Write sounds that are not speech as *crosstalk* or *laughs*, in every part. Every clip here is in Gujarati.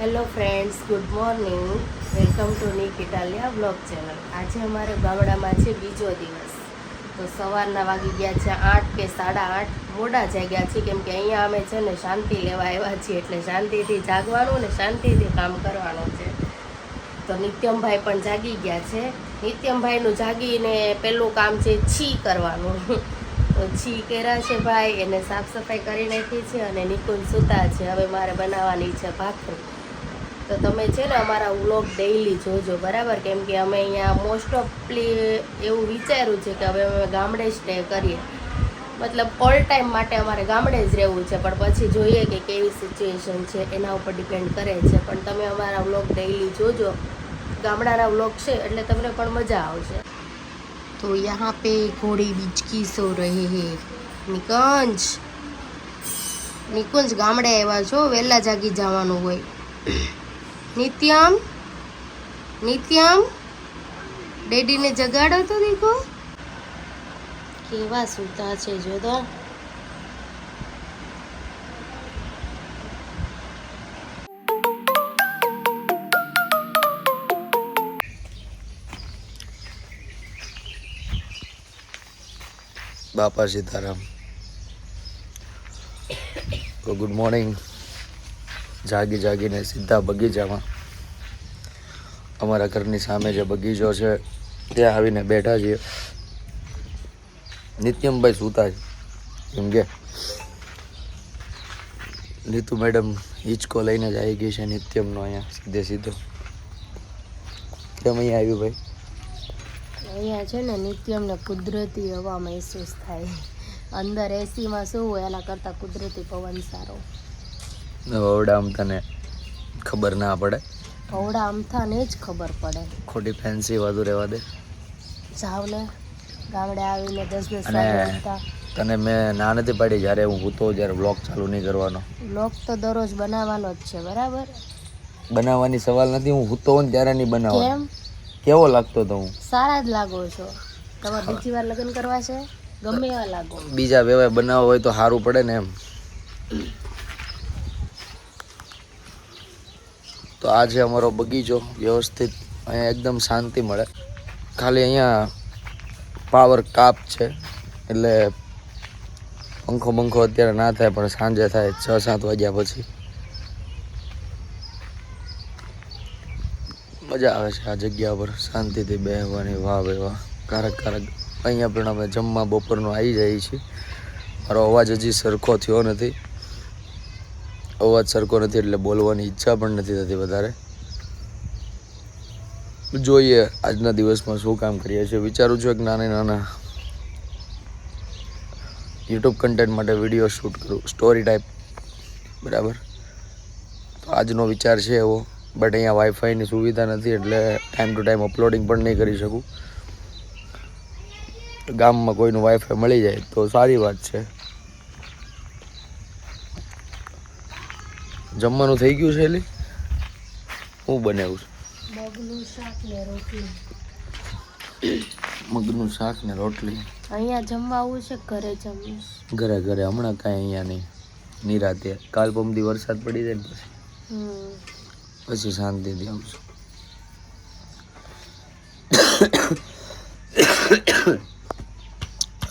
Hello friends, good morning. Welcome to Nik Italiya blog channel. આજે અમારે ગામડામાં છે બીજો દિવસ. તો સવારના વાગી ગયા છે આઠ કે સાડા આઠ. મોડા જાગ્યા છે કેમ કે અહીંયા અમે છે ને શાંતિ લેવા આવ્યા છીએ, એટલે શાંતિથી જાગવાનું ને શાંતિથી કામ કરવાનું છે. તો નિત્યમભાઈ પણ જાગી ગયા છે. નિત્યમભાઈનું જાગીને પહેલું કામ છે છી કરવાનું. તો છી કર્યા છે ભાઈ, એને સાફ સફાઈ કરી નાખી છે અને નિકુંજ સૂતા છે. હવે મારે બનાવવાની છે ભાખરી. તો તમે છે ને અમારા વ્લોગ ડેઈલી જોજો, બરાબર? કેમ કે અમે અહીંયા મોસ્ટ ઓફલી એવું વિચાર્યું છે કે હવે અમે ગામડે સ્ટે કરીએ. મતલબ ઓલ ટાઈમ માટે અમારે ગામડે જ રહેવું છે, પણ પછી જોઈએ કે કેવી સિચ્યુએશન છે, એના ઉપર ડિપેન્ડ કરે છે. પણ તમે અમારા વ્લોગ ડેઈલી જોજો. ગામડાના વ્લોગ છે, એટલે તમને પણ મજા આવશે. તો યહાં પે ઘોડી બિચકી સો રહે હે. નિકંજ. નિકુંજ ગામડે આવ્યા છો? વહેલા જાગી જવાનું હોય. નિત્યમ નિત્યમ, ડેડીને જગાડો તો દેખો કેવા સૂતા છે જો તો. બાપા સીતારામ. ગુડ મોર્નિંગ જાગી જાગીને સીધા બગીચામાં. અમારા ઘરની સામે જે બગીચો છે, ત્યાં આવીને બેઠા છીએ. નિત્યમભાઈ સૂતા છે. એમ કે, નીતુ મેડમ હિંચકો લઈને જ આવી ગઈ છે નિત્યમનો અહીંયા, સીધે સીધો. કેમ અહીંયા આવ્યું ભાઈ? અહીંયા છે ને નિત્યમને કુદરતી હવા મહેસૂસ થાય. અંદર એસીમાં શું હોય, એના કરતાં કુદરતી પવન સારો. ઓરડામ તને ખબર ના પડે? ભવડા અમથાને જ ખબર પડે. ખોટી ફેન્સી વધુ રહેવા દે. જાવ ને ગામડે આવીને દસ દસ અને તને મેં ના નથી પાડી જ્યારે હું હૂતો જ્યારે બ્લોગ ચાલુ નહીં કરવાનો. બ્લોગ તો દરરોજ બનાવવાનો જ છે બરાબર? બનાવવાની સવાલ નથી હું હૂતો ને ત્યારે નહીં બનાવવાનો. કેમ? કેવો લાગતો તો હું? સારા જ લાગો છો. તમારે બીજી વાર લગ્ન કરવા છે? ગમે એવા લાગો. બીજા વેવાય બનાવવા હોય તો સારું પડે ને એમ. તો આજે અમારો બગીચો વ્યવસ્થિત અહીંયા એકદમ શાંતિ મળે. ખાલી અહીંયા પાવર કાપ છે, એટલે પંખો બંખો અત્યારે ના થાય, પણ સાંજે થાય છ સાત વાગ્યા પછી. મજા આવે છે આ જગ્યા પર, શાંતિથી બેસવાની વાહ ભાઈ વાહ. કારક કારક. અહીંયા પણ અમે જમવા બપોરનું આવી જઈએ છીએ. મારો અવાજ હજી સરખો થયો નથી. અવાજ સરખો નથી એટલે બોલવાની ઈચ્છા પણ નથી થતી વધારે. જોઈએ આજના દિવસમાં શું કામ કરીએ છીએ. વિચારું છું એક નાના નાના યુટ્યુબ કન્ટેન્ટ માટે વીડિયો શૂટ કરું. સ્ટોરી ટાઈપ બરાબર? તો આજનો વિચાર છે એવો. બટ અહીંયા વાઈફાઈની સુવિધા નથી એટલે ટાઈમ ટુ ટાઈમ અપલોડિંગ પણ નહીં કરી શકું. ગામમાં કોઈનું વાઈફાઈ મળી જાય તો સારી વાત છે. જમવાનું થઈ ગયું છે એલી? હું બનાવું છું? મગનું શાક ને રોટલી. અહીંયા જમવા આવું છે ઘરે જમવું ઘરે ઘરે. હમણાં કાંઈ અહીંયા નહીં. નિરાતે. કાલ પમદી વરસાદ પડી જાય ને પછી. પછી શાંતિથી આવશું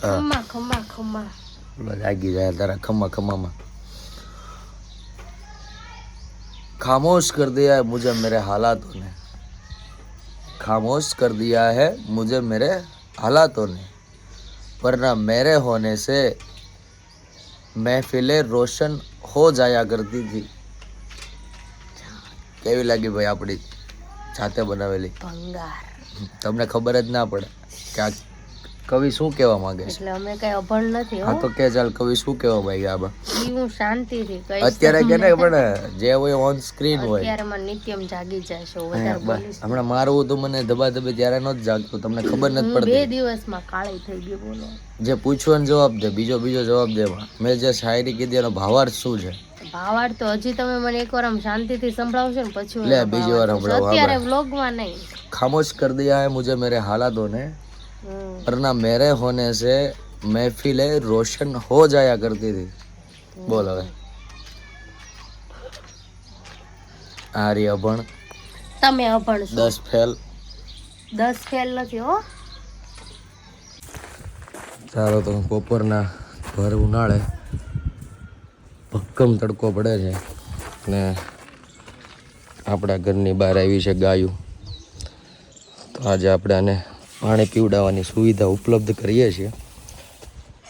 ખમા ખમા ખમ્મા બોલો જાય તારા ખમ્મા. खामोश कर दिया है मुझे मेरे हालातों ने खामोश कर दिया है मुझे मेरे हालातों ने वरना मेरे होने से महफिलें रोशन हो जाया करती थी કેવી લાગી ભાઈ આપણી જાતે બનાવેલી *laughs* ભંગાર તમને ખબર જ ના પડે કે આ કવિ શું કહેવા માંગે છે? એટલે અમે કઈ અભણ નથી હા તો કે ચાલ કવિ શું કહેવા માંગે આબા ઈ હું શાંતિથી કહીશ અત્યારે કે ને પણ જે હોય ઓન સ્ક્રીન હોય. અત્યારે મને નિત્યમ જાગી જાય છે વધારે બોલીશ હમણાં મારવું તો મને દબા દબે ત્યારે ન જ જાગતું તમને ખબર નથી પડતી. બે દિવસમાં કાળી થઈ ગઈ બોલો. જે પૂછવાનો જવાબ દે બીજો બીજો જવાબ દે મેં જે શાયરી કીધી એનો ભાવાર્થ શું છે? ભાવાર્થ તો હજી તમે મને એક વાર આમ શાંતિથી સંભળાવશો ને પછી લે બીજી વાર સંભળાવો અત્યારે વ્લોગમાં નહીં. ખામોશ કર દિયા હે મુજે મેરે હાલાતોને वरना मेरे होने से महफिलें रोशन हो जाया करती थी बोल હવે આરી અભણ તમે અભણ છો દસ ફેલ દસ ફેલ નથી હો ચાલો તો બપોરના ભર ઉનાળે ભક્કમ તડકો પડે છે ને આપણા ઘરની બહાર આવી છે ગાયું તો આજે આપણે આને પાણી પીવડાવવાની સુવિધા ઉપલબ્ધ કરીએ છીએ.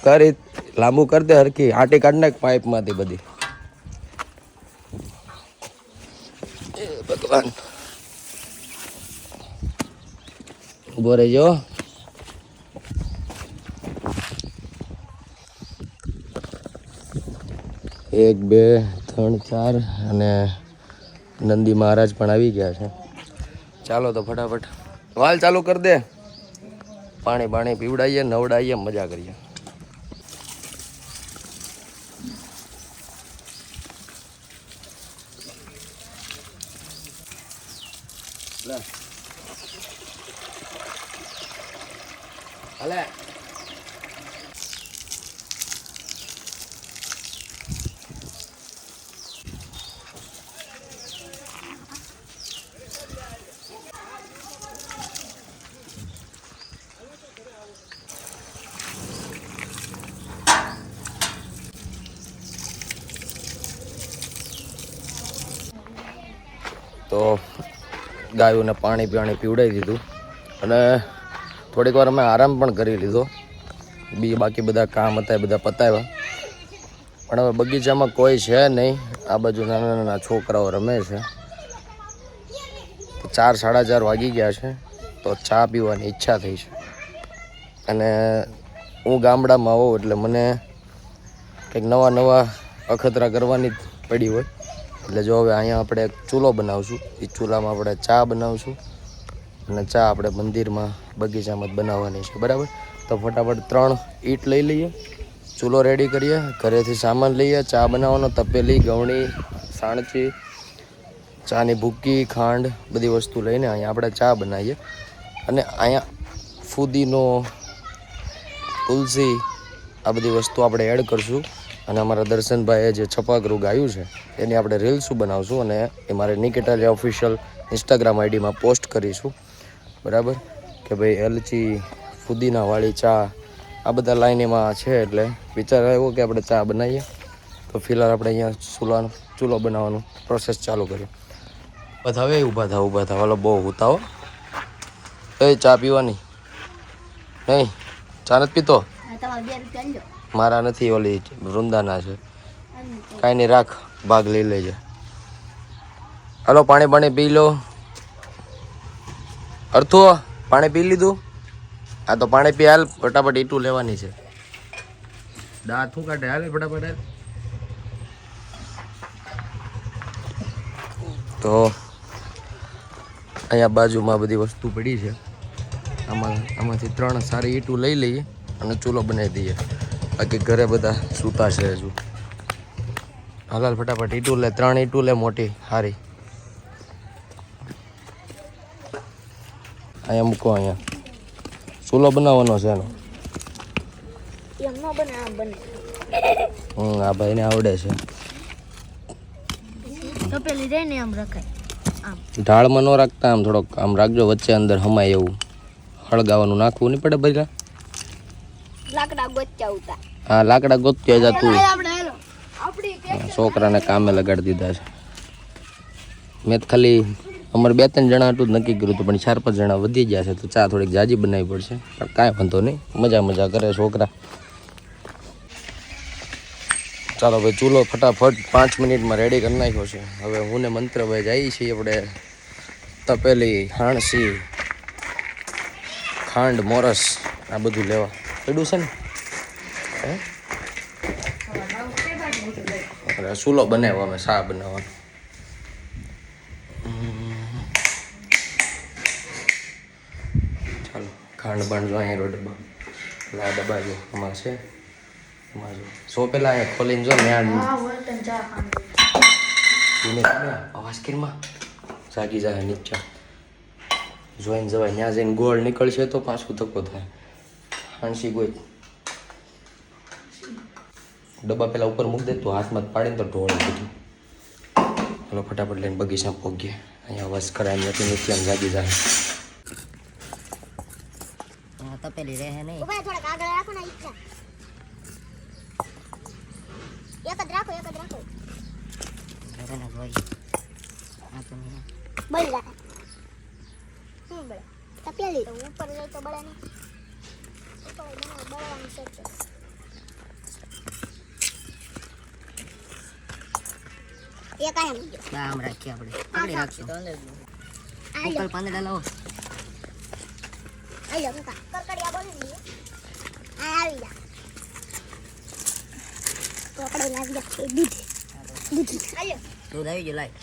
કરી લાંબુ કરી દે હરકી આટી કાઢ નાખ પાઇપમાંથી બધી. ભગવાન. ઊભો રહેજો. એક, બે, ત્રણ, ચાર અને નંદી મહારાજ પણ આવી ગયા છે. ચાલો તો ફટાફટ. વાલ ચાલુ કરી દે. પાણી બાણી પીવડાવીએ નવડાવીએ મજા કરીએ. તો ગાયોને પાણી પાણી પીવડાવી દીધું. અને થોડીક વાર અમે આરામ પણ કરી લીધો. બી બાકી બધા કામ હતા, એ બધા પતાવ્યા. પણ હવે બગીચામાં કોઈ છે નહીં. આ બાજુ નાના નાના છોકરાઓ રમે છે. ચાર સાડા ચાર વાગી ગયા છે. તો ચા પીવાની ઈચ્છા થઈ છે. અને હું ગામડામાં હોઉં એટલે મને કંઈક નવા નવા અખતરા કરવાની જ પડી હોય. એટલે જો હવે અહીંયા આપણે એક ચૂલો બનાવશું. એ ચૂલામાં આપણે ચા બનાવશું. અને ચા આપણે મંદિરમાં, બગીચામાં જ બનાવવાની છે. બરાબર? તો ફટાફટ ત્રણ ઈંટ લઈ લઈએ. ચૂલો રેડી કરીએ. ઘરેથી સામાન લઈએ. ચા બનાવવાનો, તપેલી, ગવણી, સાણચી, ચાની ભૂકી, ખાંડ, બધી વસ્તુ લઈને અહીંયા આપણે ચા બનાવીએ. અને અહીંયા ફુદીનો, તુલસી, આ બધી વસ્તુ આપણે એડ કરશું. અને અમારા દર્શનભાઈએ જે છપાગરું ગાયું છે, એની આપણે રીલ્સું બનાવશું અને એ મારે નિકેટાલિયા ઓફિશિયલ ઇન્સ્ટાગ્રામ આઈડીમાં પોસ્ટ કરીશું. બરાબર? કે ભાઈ એલચી ફુદીનાવાળી ચા, આ બધા લાઈન એમાં છે એટલે વિચાર આવ્યો કે આપણે ચા બનાવીએ. તો ફિલહાલ આપણે અહીંયા ચૂલાનો, ચૂલો બનાવવાનું પ્રોસેસ ચાલુ કર્યું. બધા હવે ઊભા થાવ ઊભા થા હાલો, બહુ ઉતાવો એ ચા પીવાની. નહીં, ચા નથી પીતો? મારા નથી, ઓલી વૃંદાના છે. કાંઈ નહીં, રાખ, ભાગ લઈ લેજે. હાલો, પાણી પાણી પી લો. અર્થો પાણી પી લીધું? આ તો પાણી પી, હાલ, ફટાફટ ઈટું લેવાની છે. દાંત શું કાઢે? હાલે, ફટાફટ હાલ. તો અહીંયા બાજુમાં બધી વસ્તુ પડી છે. આમાં, આમાંથી ત્રણ સારી ઈંટું લઈ લઈએ અને ચૂલો બનાવી દઈએ. બાકી ઘરે બધા સૂતા છે હજુ. હાલ હાલ ફટાફટ ઈંટું લે ત્રણ ઈંટું લે મોટી સારી અહીંયા મૂકો અહીંયા. ચૂલો બનાવવાનો છે એનો. હમ આ ભાઈને આવડે છે. ઢાળમાં ન રાખતા આમ થોડોક આમ રાખજો વચ્ચે અંદર હમાય એવું. હળગાવાનું નાખવું નહીં પડે બધા લાકડા ગોચ્યા ઉતા હા લાકડા ગોત્યા જા તું. છોકરાને કામે લગાડી દીધા છે. મેં ખાલી અમારે બે ત્રણ જણા હતું નક્કી કર્યું હતું પણ ચાર પાંચ જણા વધી ગયા છે તો ચા થોડીક જાજી બનાવવી પડશે. પણ કાંઈ વાંધો નહીં. મજા મજા કરે છોકરા. ચાલો ભાઈ ચૂલો ફટાફટ પાંચ મિનિટમાં રેડી કરી નાખ્યો છે. હવે હું ને મંત્રભાઈ જઈએ છીએ આપણે તપેલી હાણસી ખાંડ મોરસ આ બધું લેવા. પડ્યું છે ને? હે? ચૂલો બનાવ્યો અમે? શા બનાવવાનો. ચાલો ખાંડ બાંડ જો અહીંયા ડબ્બા. એટલે આ ડબ્બા જો આમાં છે. આમાં જો. સો પેલા અહીંયા ખોલીને જો ને આ અવાજ કિરમાં? જાગી જાય નીચે. જોઈને જવાય. ત્યાં જઈને ગોળ નીકળશે તો પાછું ધક્કો થાય. હાંસી ગોઈ ડબ્બા પહેલાં ઉપર મૂકી દે તો હાથમાં પાડીને તો ઢોળ બધું. ચાલો ફટાફટ લઈને બગીચા પહોંચીએ અહીંયા અવાજ કરાય એમ નથી નથી આમ જાગી જાય. તપેલી રહે નહીં. થોડાક આગળ રાખો ને ઈચ્છા. એક જ રાખો એક જ રાખો. ઘરે જોઈ આ તો નહીં. બળી રાખે શું બળે? તપેલી. ઉપર જાય તો બળે નહીં. ઉપર બનાવો છે. એક બા આમ રાખીએ આપણે. પકડી રાખશું આ ઉપર પાંદડા લાવો. આ કાકા બોલી આવી જા. કકડી લાવી જા. એ દૂધ. આવી ગયું લાય.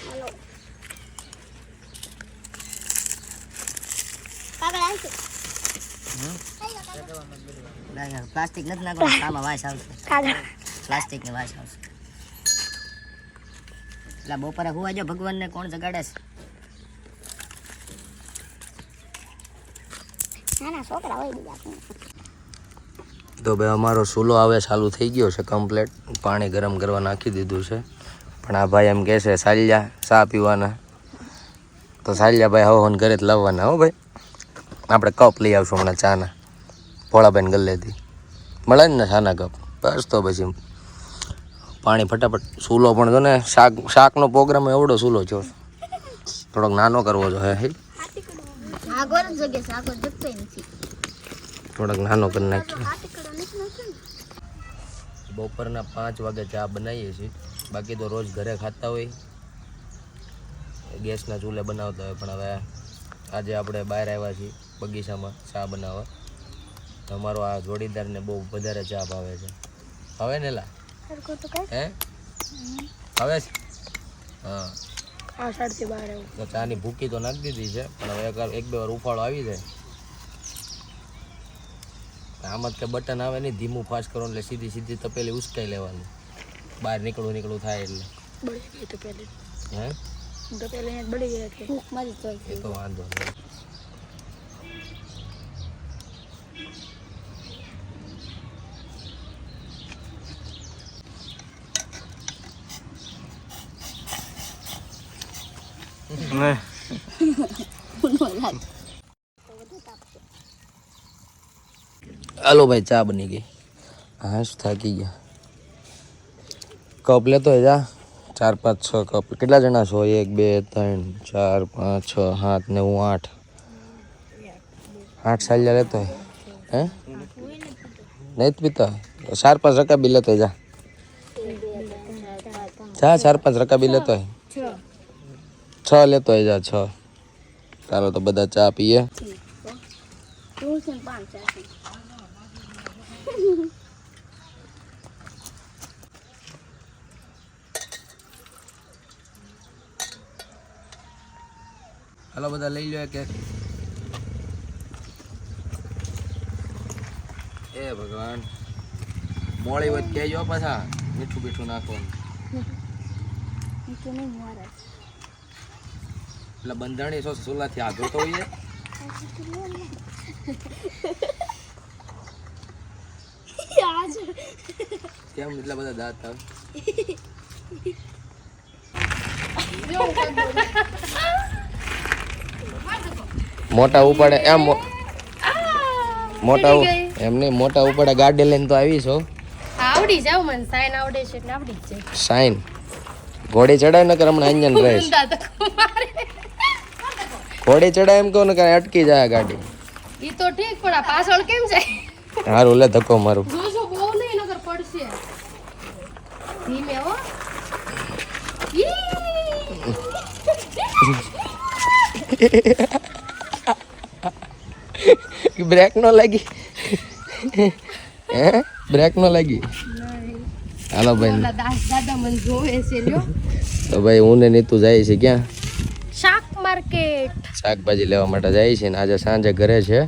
કાગળ લાય પ્લાસ્ટિક નથી નાખવાનું આમાં વાસ આવશે. પ્લાસ્ટિકની વાસ આવશે. એટલે બપોરે હુવા જો ભગવાનને કોણ જગાડે છે. તો ભાઈ અમારો સૂલો આવે ચાલુ થઈ ગયો છે કમ્પ્લેટ પાણી ગરમ કરવા નાખી દીધું છે. પણ આ ભાઈ એમ કહે છે સાલિયા ચા પીવાના. તો સાલિયા ભાઈ હવન ઘરે જ લાવવાના હો ભાઈ. આપણે કપ લઈ આવશું હમણાં ચાના. ભોળાભાઈને ગલ્લેથી. મળે ને ચાના કપ. બસ તો પછી. પાણી ફટાફટ સૂલો પણ જો ને, શાક, શાકનો પ્રોગ્રામ એવડો સૂલો છો. થોડોક નાનો કરવો જો હે થોડોક નાનો કરી નાખ્યો બપોરના પાંચ વાગે ચા બનાવીએ છીએ. બાકી તો રોજ ઘરે ખાતા હોય. ગેસના ચૂલે બનાવતા હોય, પણ હવે આજે આપણે બહાર આવ્યા છીએ બગીચામાં ચા બનાવવા. તમારો આ જોડીદારને બહુ વધારે ચા ભાવે છે. હવે ને લા? હે? હવે હા. આ બહાર આવું. તો ચાની ભૂકી તો નાખી દીધી છે પણ હવે એકવાર એક બે વાર ઉફાળો આવી જાય. આમાં જ કે બટન આવે નહીં ધીમું ફાસ્ટ કરો એટલે સીધી સીધી તપેલી ઉસકાઈ લેવાની. બહાર નીકળવું નીકળવું થાય એટલે. બળી ગઈ તપેલી. હે? તપેલી બળી ગઈ હતી. ભૂખ મારી તો એ તો વાંધો નહીં. હાલો ભાઈ ચા બની ગઈ હા શું થાકી ગયા કપ લેતો હોય જા ચાર પાંચ છ કપ કેટલા જણા છો એક બે ત્રણ ચાર પાંચ છ સાત ને હું આઠ આઠ સાલિયા લેતો હોય હે નહીં જ પીતા હોય તો ચાર પાંચ રકાબી લેતો હોય જા જા ચાર પાંચ રકાબી લેતો હોય છ લેતો હોય જા છ. ચાલો તો બધા ચા પીએ. હાલો બધા લઈ લો કે એ ભગવાન. મોળી વચ્ચે જો પાછા. મીઠું બીઠું નાખવાનું એટલે બંધાણી છો સોલાથી આગળ તો હોઈએ. કેમ એટલા બધા દાંત આવે? મોટા ઉપાડે એમ મોટા એમ નહીં મોટા ઉપાડે ગાડી લઈને તો આવી છો આવડી જાવ મને સાઈન આવડે છે એટલે આવડી જ જાય. સાઈન. ઘોડી ચડાય ને કે હમણાં અંજન રહે ઘોડી ચડાય એમ કહું ને કે અટકી જાય ગાડી. ઈ તો ઠીક પણ આ પાછળ કેમ જાય? હારું લે ધક્કો મારું. જોજો બહુ નહીં નગર પડશે. ધીમે હો. બ્રેક નો લાગી. હે? બ્રેક નો લાગી. હાલો ભાઈ. દાદા મને જોવે છે લ્યો. તો ભાઈ હું ને નીતુ જાય છે ક્યાં? માર્કેટ. શાકભાજી લેવા માટે જાય છે ને આજે સાંજે ઘરે છે.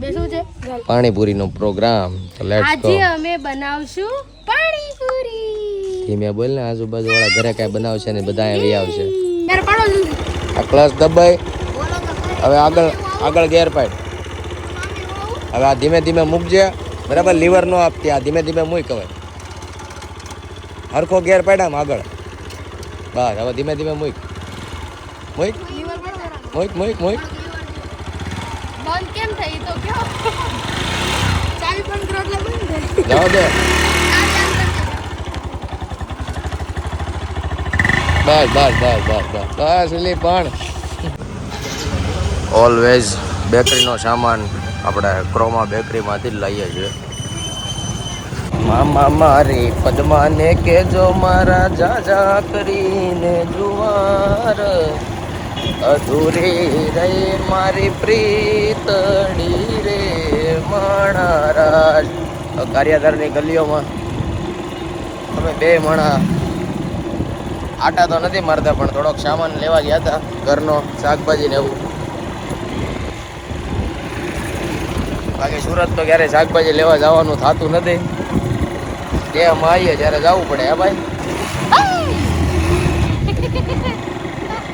બેસું છે? પાણીપુરીનો પ્રોગ્રામ. તો લેટ્સ ગો આજે અમે બનાવશું પાણીપુરી. ધીમે બોલ ને આજુબાજુ વાળા ઘરે કાંઈ બનાવશે ને બધા આવી આવશે. યાર પાડો આ ક્લાસ દબાઈ હવે આગળ આગળ ગેર પાડ. હવે આ ધીમે ધીમે મૂકજે. બરાબર લીવર નો આપતી. આ ધીમે ધીમે મૂક હવે. હરખો ગેર પાડ આમ આગળ. બસ હવે ધીમે ધીમે મૂક. મૂક? મૂક મોઈક મૂક બંધ કેમ થઈ? તો કયો ચાલ પણ કરો એટલે બંધ જવા દે બસ બસ બસ બસ બસ. બસ એલી પણ. ઓલવેઝ બેકરીનો સામાન આપણે ક્રોમા બેકરીમાંથી જ લઈએ છીએ. મામા મારી પદ્માને કેજો મારા જાજા કરીને જુવાર. અધૂરી રે મારી પ્રીતડી રે મણારાજ કાર્યાધારની ગલીઓમાં અમે બે મણા આટા તો નથી મારતા, પણ થોડોક સામાન લેવા ગયા હતા, ઘરનો શાકભાજી ને એવું. બાકી સુરત તો ક્યારે શાકભાજી લેવા જવાનું થતું નથી. ડેમ આવીએ જ્યારે જવું પડે, હે ભાઈ હમણાં એક્સિડન્ટ થઈ જાય આમાં.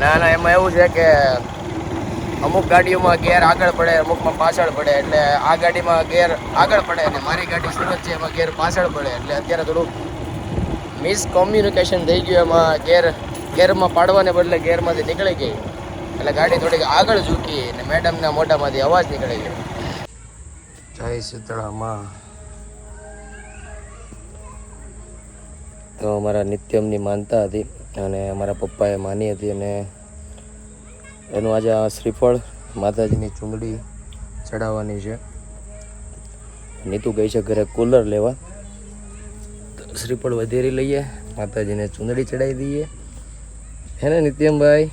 ના ના, એમાં એવું છે કે અમુક ગાડીઓમાં ગેર આગળ પડે, અમુકમાં પાછળ પડે, એટલે આ ગાડીમાં ગેર આગળ પડે અને મારી ગાડી સુરત છે, એમાં ગેર પાછળ પડે, એટલે અત્યારે થોડુંક મિસકોમ્યુનિકેશન થઈ ગયું, એમાં ગેર, ગેરમાં પાડવાને બદલે ગેરમાંથી નીકળી ગઈ. એટલે ગાડી થોડીક આગળ ઝૂકી અને મેડમના મોઢામાંથી અવાજ નીકળી ગયો. જય શીતળામાં. તો અમારા નિત્યમની માનતા હતી અને અમારા પપ્પાએ માની હતી અને એનું આજે આ શ્રીફળ માતાજીની ચૂંદડી ચડાવવાની છે. નીતુ ગઈ છે, ઘરે કુલર લેવા. તો શ્રીફળ વધેરી લઈએ, માતાજીને ચૂંદડી ચડાવી દઈએ. હે ને નિત્યમભાઈ?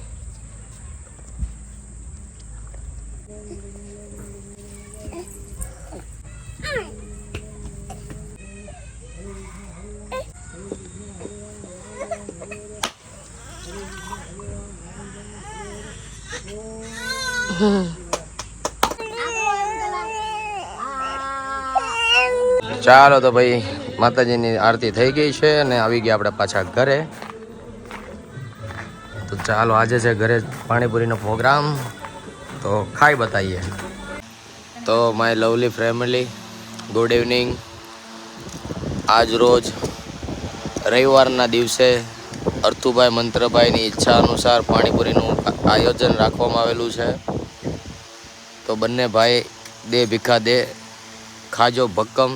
ચાલો તો ભાઈ, માતાજીની આરતી થઈ ગઈ છે અને આવી ગયા આપણે પાછા ઘરે. તો ચાલો, આજે છે ઘરે પાણીપુરીનો પ્રોગ્રામ. તો ખાઈ બતાવીએ. તો my lovely family good evening આજ રોજ રવિવારના દિવસે અર્થુભાઈ મંત્રભાઈની ઈચ્છા અનુસાર પાણીપુરીનું આયોજન રાખવામાં આવેલું છે. તો બંને ભાઈ દે ભીખા દે ખાજો ભક્કમ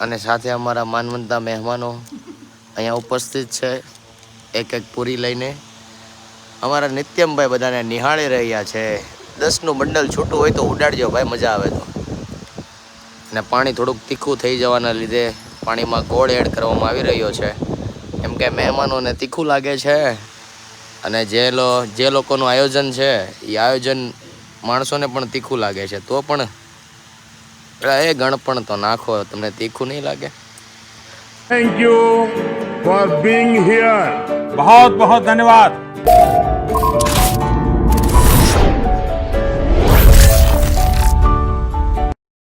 અને સાથે અમારા માનવંતા મહેમાનો અહીંયા ઉપસ્થિત છે. એક એક પૂરી લઈને અમારા નિત્યમભાઈ બધાને નિહાળી રહ્યા છે. દસનું બંડલ છૂટું હોય તો ઉડાડજો ભાઈ, મજા આવે તો. અને પાણી થોડુંક તીખું થઈ જવાના લીધે પાણીમાં ગોળ એડ કરવામાં આવી રહ્યો છે. એમ કે મહેમાનોને તીખું લાગે છે. અને જે લો, જે લોકોનું આયોજન છે એ આયોજન માણસોને પણ તીખું લાગે છે. તો પણ એ ગણપણ તો નાખો તમને તીખું નહીં લાગે? Thank you for being here બહુ બહુ ધન્યવાદ